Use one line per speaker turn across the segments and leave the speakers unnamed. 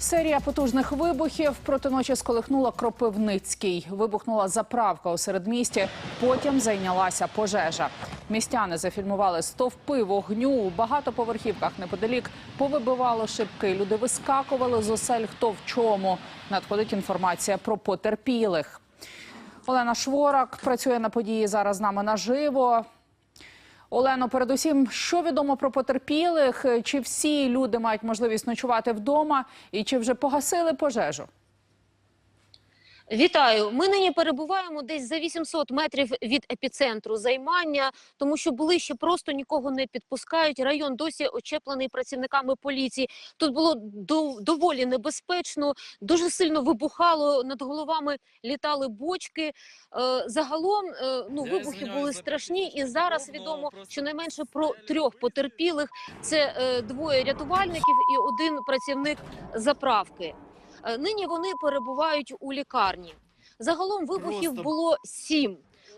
Серія потужних вибухів проти ночі сколихнула Кропивницький. Вибухнула заправка у середмісті. Потім зайнялася пожежа. Містяни зафільмували стовпи вогню у багатоповерхівках неподалік. Повибивало шибки. Люди вискакували з осель. Хто в чому надходить інформація про потерпілих. Олена Шворак працює на події зараз з нами наживо. Олено, передусім, що відомо про потерпілих? Чи всі люди мають можливість ночувати вдома, і чи вже погасили пожежу?
Вітаю. Ми нині перебуваємо десь за 800 метрів від епіцентру займання, тому що ближче просто нікого не підпускають. Район досі очеплений працівниками поліції. Тут було доволі небезпечно, дуже сильно вибухало. Над головами літали бочки. Е, загалом, е, ну вибухи були страшні, і зараз відомо
просто
щонайменше про трьох потерпілих. Це е, двоє рятувальників і один працівник заправки. Е, Нині вони перебувають у лікарні. Загалом вибухів
Просто-
було сім.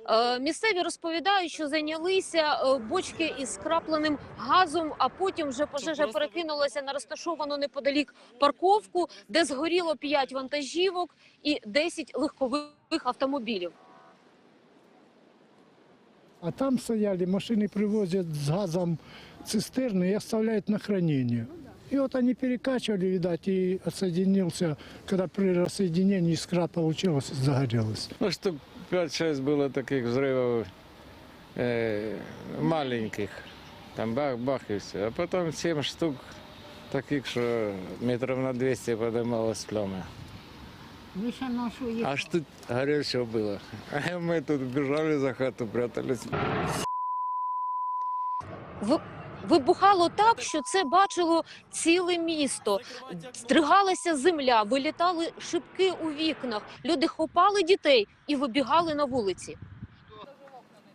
Е, Місцеві розповідають, що зайнялися е, бочки із скрапленим газом, а потім вже пожежа перекинулася на розташовану неподалік парковку, де згоріло 5 вантажівок і 10 легкових автомобілів.
А там стояли, машины привозят с газом цистерны и оставляют на хранение. И вот они перекачивали, видать, и отсоединился, когда при рассоединении искра получилась, загорелась.
Ну, штук 5-6 было таких взрывов э, маленьких. Там бах-бах и все. А потом 7 штук таких, что метров на 200 поднималась пламя. Аж тут горячо было. А мы тут бежали за хату, прятались.
Ви- Вибухало так, що це бачило ціле місто. Стригалася земля, вилітали шибки у вікнах. Люди хопали дітей і вибігали на вулиці.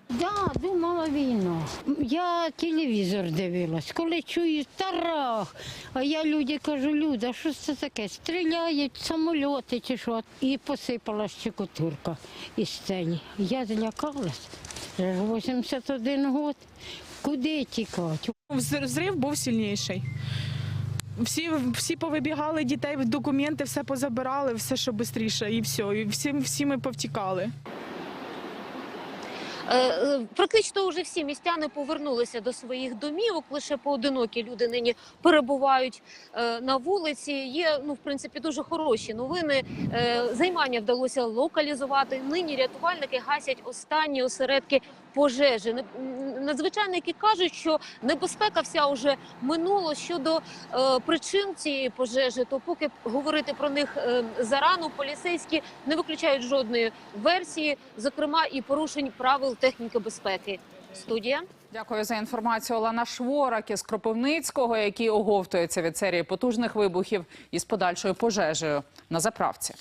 Да, думала війну. Я телевізор дивилась, коли чую тарах. А я люди кажу, Люда, що це таке? Стріляють самольоти чи що. І посипала щекотурка із сцені. Я злякалась. Вже ж 81 год. Куди тікати?
Вз- Взрив був сильніший. Всі, всі повибігали, дітей, документи, все позабирали, все, що швидше, і все. І всі, всі ми повтікали.
Е, е, Практично вже всі містяни повернулися до своїх домівок. Лише поодинокі люди нині перебувають е, на вулиці. Є ну в принципі дуже хороші новини. Займання вдалося локалізувати. Нині рятувальники гасять останні осередки пожежі. Надзвичайники кажуть, що небезпека вся вже минуло щодо е, причин цієї пожежі. То поки говорити про них е, зарано, поліцейські не виключають жодної версії, зокрема і порушень правил техніки безпеки. Студія.
Дякую за інформацію. Олена Шворак із Кропивницького, який оговтується від серії потужних вибухів із подальшою пожежею на заправці.